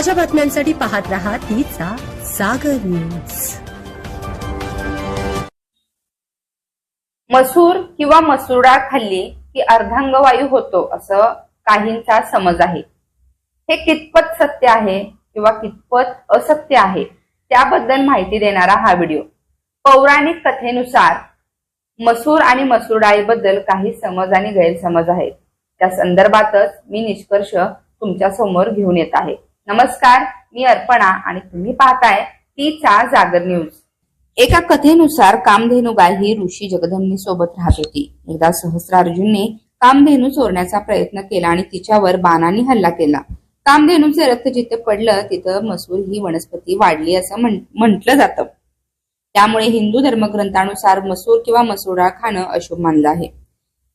ताज्या बातम्यांसाठी पाहत रहा तीचा सागर न्यूज. मसूर किंवा मसूर डाळ खाल्ली की अर्धांगवायू होतो असं काहींचा समज आहे. हे कितपत सत्य आहे किंवा कितपत असत्य आहे त्याबद्दल माहिती देणारा हा व्हिडिओ. पौराणिक कथेनुसार मसूर आणि मसूर डाळीबद्दल काही समज आणि गैरसमज आहेत. त्या संदर्भातच मी निष्कर्ष तुमच्यासमोर घेऊन येत आहे. नमस्कार मी अर्पणा आणि तुम्ही पाहताय तीचा जागर न्यूज. एका कथेनुसार कामधेनू गाय ही ऋषी जगदंबी सोबत राहत होती. एकदा सहस्रार्जुनने कामधेनू चोरण्याचा प्रयत्न केला आणि तिच्यावर बाणाने हल्ला केला. कामधेनूचे रक्त जिथे पडलं तिथं मसूर ही वनस्पती वाढली असं म्हण- म्हटलं जातं. त्यामुळे हिंदू धर्मग्रंथानुसार मसूर किंवा मसूर डाळ खाणं अशुभ मानलं आहे.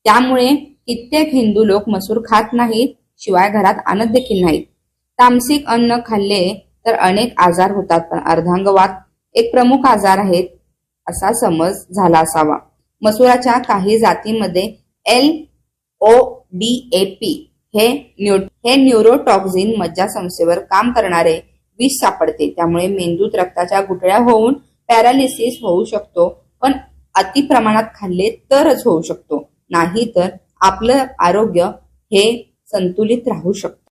त्यामुळे कित्येक हिंदू लोक मसूर खात नाहीत शिवाय घरात आणत देखील नाहीत. तामसिक अन्न खाल्ले तर अनेक आजार होतात पण अर्धांगवात एक प्रमुख आजार आहेत असा समज झाला असावा. मसुराच्या काही जातीमध्ये L O D A P हे न्यू हे न्यूरोटॉक्झिन मज्जा संस्थेवर काम करणारे विष सापडते. त्यामुळे मेंदूत रक्ताच्या गुठळ्या होऊन पॅरालिसिस होऊ शकतो पण अति प्रमाणात खाल्ले तरच होऊ शकतो. नाही तर आपलं आरोग्य हे संतुलित राहू शकतं.